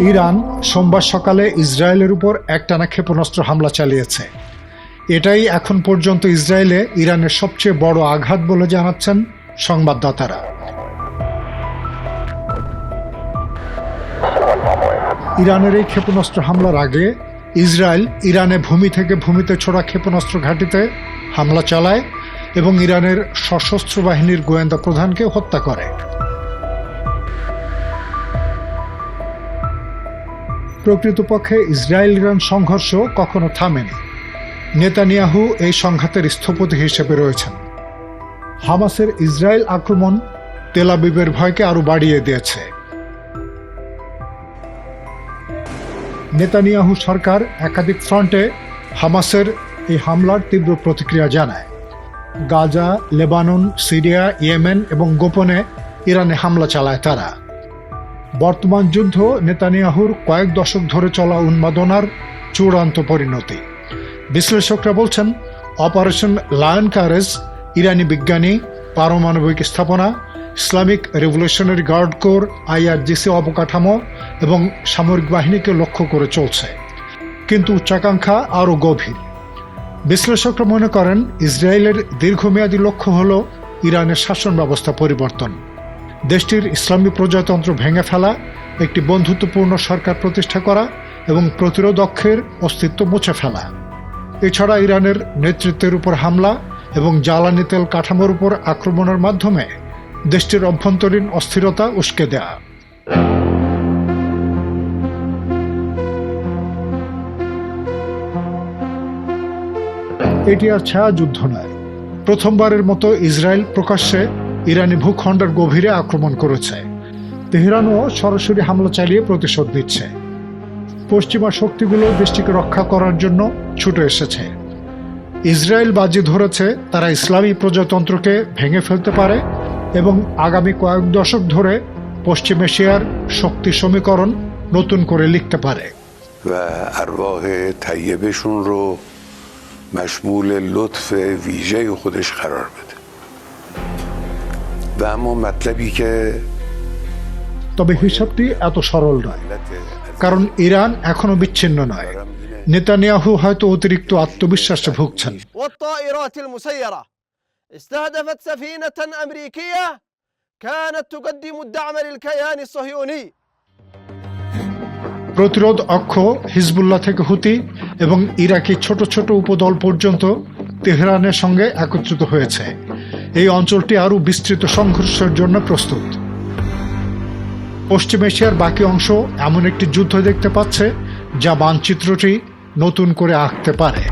Iran সোমবার সকালে ইসরায়েলের উপর একটানা ক্ষেপণাস্ত্র হামলা চালিয়েছে। এটাই এখন পর্যন্ত ইসরায়েলে ইরানের সবচেয়ে বড় আঘাত বলে জানাচ্ছেন সংবাদদাতারা। ইরানের এই ক্ষেপণাস্ত্র হামলার আগে ইসরায়েল ইরানে ভূমি থেকে ভূমিতে ছোড়া ক্ষেপণাস্ত্র ঘাঁটিতে হামলা চালায় এবং ইরানের সশস্ত্র বাহিনীর গোয়েন্দা প্রধানকে হত্যা করে। প্রকৃতপক্ষে ইসরায়েল ইরান সংঘর্ষ কখনো থামেনি। নেতানিয়াহু এই সংঘাতের স্থপতি হিসেবে রয়েছেন। হামাসের ইসরায়েল আক্রমণ তেলাবিবের ভয়কে আরও বাড়িয়ে দিয়েছে। নেতানিয়াহু সরকার একাধিক ফ্রন্টে হামাসের এই হামলার তীব্র প্রতিক্রিয়া জানায়। গাজা, লেবানন, সিরিয়া, ইয়েমেন এবং গোপনে ইরানে হামলা চালায় তারা। বর্তমান যুদ্ধ নেতানিয়াহুর কয়েক দশক ধরে চলা উন্মাদনার চূড়ান্ত পরিণতি। বিশ্লেষকরা বলছেন, অপারেশন লায়ন কারেজ, ইরানি বিজ্ঞানী, পারমাণবিক স্থাপনা, Islamic revolutionary guard corps, IRGC অবকাঠামো এবং সামরিক বাহিনীকে লক্ষ্য করে চলছে। কিন্তু উচ্চাকাঙ্ক্ষা আরও গভীর। বিশ্লেষকরা মনে করেন, ইসরায়েলের দীর্ঘমেয়াদী লক্ষ্য হল ইরানের শাসন ব্যবস্থা পরিবর্তন। দেশটির ইসলামী প্রজাতন্ত্র ভেঙে ফেলা, একটি বন্ধুত্বপূর্ণ সরকার প্রতিষ্ঠা করা এবং প্রতিরোধ অক্ষের অস্তিত্ব মুছে ফেলা। এছাড়া ইরানের নেতৃত্বের উপর হামলা এবং জ্বালানি তেল কাঠামোর উপর আক্রমণের মাধ্যমে দেশটির অভ্যন্তরীণ অস্থিরতা উস্কে দেয়া। এটি আর ছায়া যুদ্ধ নয়। প্রথমবারের মতো ইসরায়েল প্রকাশ্যে ইরানি ভূখণ্ডের গভীরে আক্রমণ করেছে তেহরানও সরাসরি হামলা চালিয়ে প্রতিশোধ নিচ্ছে পশ্চিমা শক্তিগুলো দেশটিকে রক্ষা করার জন্য ছুটে এসেছে ইসরায়েল বাজি ধরেছে তারা ইসলামী প্রজাতন্ত্রকে ভেঙে ফেলতে পারে এবং আগামী কয়েক দশক ধরে পশ্চিম এশিয়ার শক্তি সমীকরণ নতুন করে লিখতে পারে و ارواح طیبشون رو مشمول لطف ویژه خودش قرار بده و اما مطلبی که তবে হিসাবটি এত সরল নয় ملت কারণ ইরান এখনো বিচ্ছিন্ন নয় নেতানিয়াহু হয়তো অতিরিক্ত আত্মবিশ্বাসে ভুগছেন والطائرات المسيرة استهدفت سفينة أمريكية كانت تقدم الدعم للكيان الصهيوني প্রতিরোধ অক্ষ হিজবুল্লাহ থেকে হুতি এবং ইরাকি ছোট ছোট উপদল পর্যন্ত তেহরানের সঙ্গে একত্রিত হয়েছে এই অঞ্চলটি আরও বিস্তৃত সংঘর্ষের জন্য প্রস্তুত। পশ্চিম এশিয়ার বাকি অংশ এমন একটি যুদ্ধ দেখতে পাচ্ছে, যা মানচিত্রটি নতুন করে আঁকতে পারে।